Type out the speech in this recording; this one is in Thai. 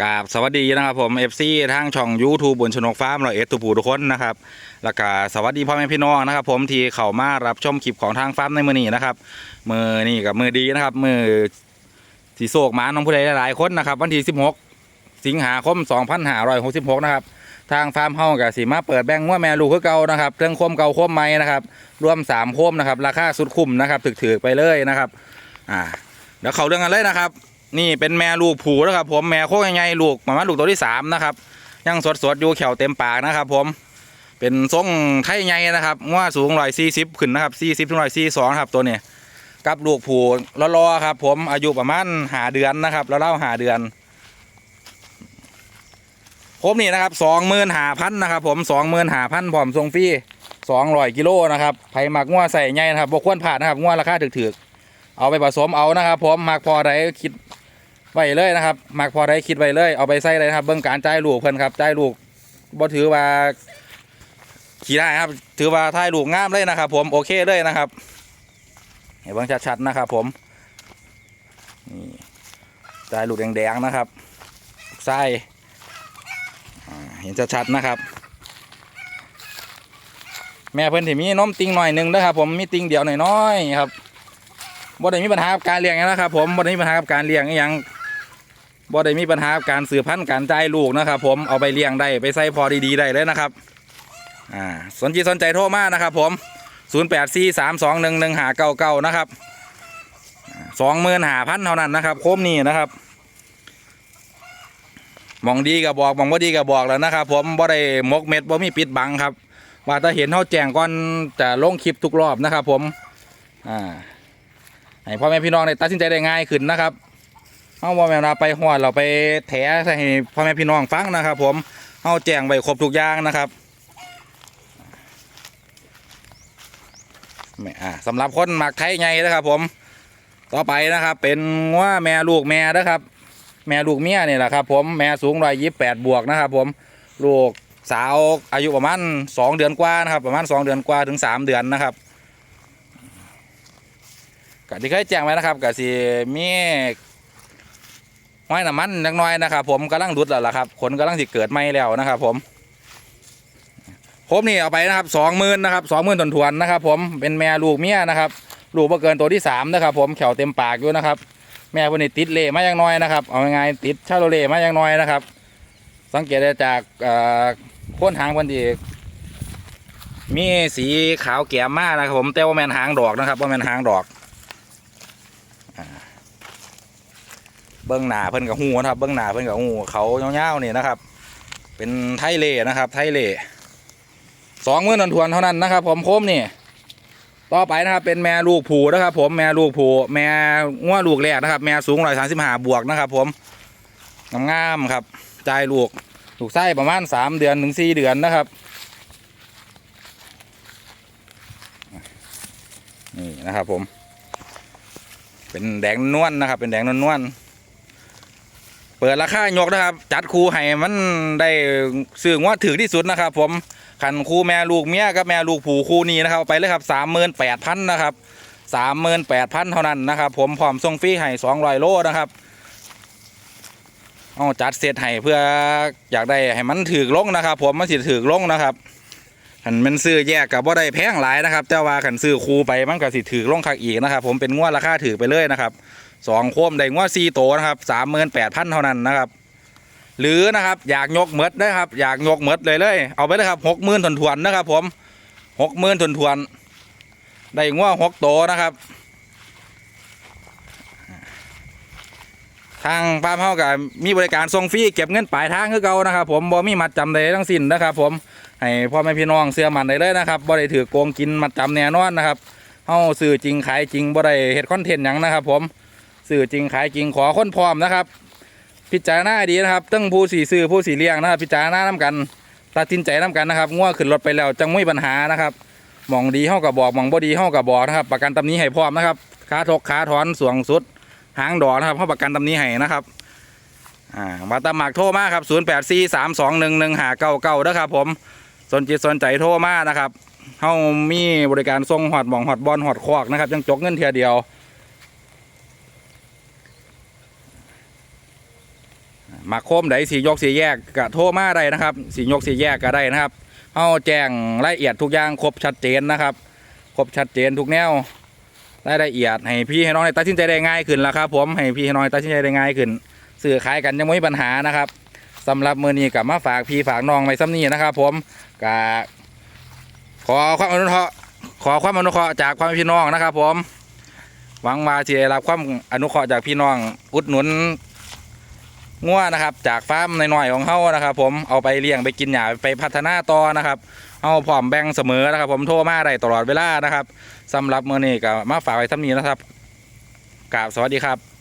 กราบสวัสดีนะครับผม FC ทางช่อง YouTube บนชนกฟาร์มเราเอสตูปูทุกคนนะครับแล้วก็สวัสดีพ่อแม่พี่น้องนะครับผมที่เข้ามารับชมคลิปของทางฟาร์มในมือนี้นะครับมือนี่กับมือดีนะครับมือสีโศกหมาน้องผู้ใดหลายๆคนนะครับวันที่ 16 สิงหาคม 2566 นะครับทางฟาร์มเฮากับสีมาเปิดแบ่งงว่าแม่ลูกคือเก่านะครับเครื่องคมเก่าคมใหม่นะครับรวม3โคมนะครับราคาสุดคุ้มนะครับถือๆไปเลยนะครับอ่าเดี๋ยวเขาเรื่องกันเลยนะครับ นี่เป็นแม่ลูกผูนะครับผมแม่โค้งยังไงลูกประมาณลูกตัวที่สามนะครับยังสดสดอยู่แขวเต็มปากนะครับ ผมเป็นทรงไทยไงนะครับว่าสูงร้อยสี่สิบขึ้นนะครับสี่สิบถึงร้อยสี่สองครับตัวนี้กับลูกผูรอๆครับ ผมอายุประมาณหาเดือนนะครับแล้วเล่าหาเดือนผมนี่นะครับสองหมื่นหาพันนะครับผมสองหมื่นหาพันพร้อมทรงฟรีสองร้อยกิโลนะครับไผ่หมักง้วใส่ไงนะครับบกควรผ่านนะครับง้วราคาถึกๆเอาไปผสมเอานะครับ ผมหมักพอไรคิด ไว้เลยนะครับมักพอได้คิดไว้เลยเอาไปใส่เลยนะครับ เบื้องการจ่ายลูกเพิ่นครับจ่ายลูกบ่ถือว่าขี่ได้ครับ ถือว่าถ่ายลูกงามเลยนะครับ ผมโอเคเลยนะครับให้เบิ่งชัดๆนะครับ ผมนี่จ่ายลูกแดงๆนะครับไส้อ่เห็นชัดๆนะครับ แม่เพิ่นที่มีนมติงหน่อยหนึ่งนะครับ ผมมีติงเดียวหน่อยๆครับบ่ได้มีปัญหากับการเลี้ยงนะครับ ผมบ่ได้มีปัญหากับการเลี้ยงอหยัง บ่ได้มีปัญหาการสืบพันธุ์การจ่ายลูกนะครับ ผมเอาไปเลี้ยงได้ไปใส่พอดีๆได้เลยนะครับอ่าสนใจสนใจโทรมานะครับ ผม 0 8 4 3 2 1 1 5 9 9 นะครับสองหมื่นหาพันเท่านั้นนะครับ โคมนี่นะครับมองดีกับบอกมองบ่ดีกับบอกแล้วนะครับ ผมบ่ได้มกเม็ดบ่มีปิดบังครับ ว่าถ้าเห็นเขาแจ้งก่อนจะลงคลิปทุกรอบนะครับ ผมอ่าให้พ่อแม่พี่น้องได้ตัดสินใจได้ง่ายขึ้นนะครับ เอาบ่แม่นว่าไปหอดเราไปแถให้พ่อแม่พี่น้องฟังนะครับ ผมเอาแจ้งไว้ครบทุกอย่างนะครับอ่าสำหรับคนหมักไทยไงนะครับ ผม ต่อไปนะครับ เป็นว่าแม่ลูกแม่นะครับ แม่ลูกเมียนี่แหละครับ ผมแม่สูงร้อยยี่แปดบวกนะครับ ผมลูกสาวอายุประมาณสองเดือนกว่านะครับ ประมาณสองเดือนกว่าถึงสามเดือนนะครับก็ที่เคยแจ้งไว้นะครับก็สิมี ห้อยน้ำมันเล็กน้อยนะครับผมกำลังดุดแล้วล่ะครับขนกำลังสิเกิดใหม่แล้วนะครับ ผมผมนี่เอาไปนะครับสองหมื่นนะครับสองหมื่นถวนนะครับ ผมเป็นแม่ลูกเมียนะครับลูกมาเกินตัวที่สามนะครับผมแขวเต็มปากอยู่นะครับ แม่คนนี้ติดเล่มาอย่างน้อยนะครับเอาง่ายติดชาโลเล่มาอย่างน้อยนะครับ สังเกตได้จากเอ่อโค้นหางคนดีมีสีขาวแก้มมากนะครับ ผมแต่ว่าแมนหางดอกนะครับว่าแมนหางดอก เบื้องหน้าเพิ่นกับหูนะครับ เบื้องหน้าเพิ่นกับหูเขาเงาวๆนี่นะครับ เป็นไทเล่นะครับ ไทเล่สองมื่นทวนเท่านั้นนะครับ ผมโคมนี่ต่อไปนะครับเป็นแม่ลูกผูนะครับ ผมแม่ลูกผูแม่ง้วลูกแรกนะครับ แม่สูงร้อยสามสิบห้าบวกนะครับ ผมงามๆครับจ่ายลูกลูกไส้ประมาณสามเดือนถึงสี่เดือนนะครับนี่นะครับผม เป็นแดงนวลนะครับ เป็นแดงนวลๆ เปิดราคายกนะครับ จัดคูให้มันได้ซื้อว่าถือที่สุดนะครับ ผมขันคูแม่ลูกเมียกับแม่ลูกผูคูนี้นะครับไปเลยครับสามหมื่นแปดพันนะครับสามหมื่นแปดพันเท่านั้นนะครับ ผมพร้อมส่งฟรีให้สองร้อยโลนะครับเอาจัดเสร็จให้เพื่ออยากได้ให้มันถือลงนะครับ ผมมันสิถือลงนะครับขันมันซื้อแยกกับว่าได้แพงหลายนะครับ แต่ว่าขันซื้อคูไปมันก็สิถือลงคักอีกนะครับ ผมเป็นงวดราคาถือไปเลยนะครับ สองโคมได้งวดสี่โตนะครับสามหมื่นแปดพันเท่านั้นนะครับ หรือนะครับอยากยกเมดนะครับ อยากยกเมดเลยเลยเอาไปเลยครับหกหมื่นถวนๆนะครับ ผมหกหมื่นถวนๆได้งวดหกโตนะครับทางฟาร์มเฮากับมีบริการส่งฟรีเก็บเงินปลายทางคือเก่านะครับ ผมบ่มีมัดจำใดทั้งสิ้นนะครับ ผมให้พ่อแม่พี่น้องเสื้อมันได้เลยนะครับบ่ได้ถือโกงกินมัดจำแน่นอนนะครับเฮาสื่อจริงขายจริงบ่ได้เฮ็ดคอนเทนต์หยังนะครับ ผม สื่อจริงขายจริงขอค้นพร้อมนะครับ พิจารณาดีนะครับตั้งผู้สีซื้อผู้สีเลี้ยงนะครับ พิจารณาน้กันตัดสินใจน้กันนะครับง่วขึ้นรถไปแล้วจังไม่มีปัญหานะครับหมองดีเฮากับบอกหมองบ่ดีเฮากับบอกนะครับ ประกันตำหนี้ให้พร้อมนะครับขาทกขาถอนสวงสุด หางดอกนะครับเฮาประกันตำหนี้ให้นะครับอ่ามาตามหมากโทรมาครับ0 8 4 3 2 1 1 5 9 9นะครับผมสนจิตสนใจโทรมานะครับเฮามีบริการส่งหอดหมองหอดบอลหอดคอกนะครับจังจกเงินเทียเดียว มาโคมใดสียกสีแยกก็โทรมาได้นะครับ สียกสีแยกก็ได้นะครับเอาแจ้งรายละเอียดทุกอย่างครบชัดเจนนะครับครบชัดเจนทุกแนวรายละเอียดให้พี่ให้น้องได้ตัดสินใจได้ง่ายขึ้นแล้วครับ ผมให้พี่ให้น้องตัดสินใจได้ง่ายขึ้นซื้อขายกันยังไม่มีปัญหานะครับสำหรับมือนี้กับมาฝากพี่ฝากน้องไว้ซ้ำนี้นะครับ ผมกะขอความอนุเคราะห์ขอความอนุเคราะห์จากความพี่น้องนะครับ ผมหวังว่าจะได้รับความอนุเคราะห์จากพี่น้องอุดหนุน งัวนะครับจากฟาร์มน้อยๆของเขานะครับ ผมเอาไปเลี้ยงไปกินหญ้าไปพัฒนาต่อนะครับเอาพร้อมแบ่งเสมอนะครับ ผมโทรมาได้ตลอดเวลานะครับสำหรับมื้อนี้ก็มาฝากไว้ซ้ำนี้นะครับกราบสวัสดีครับ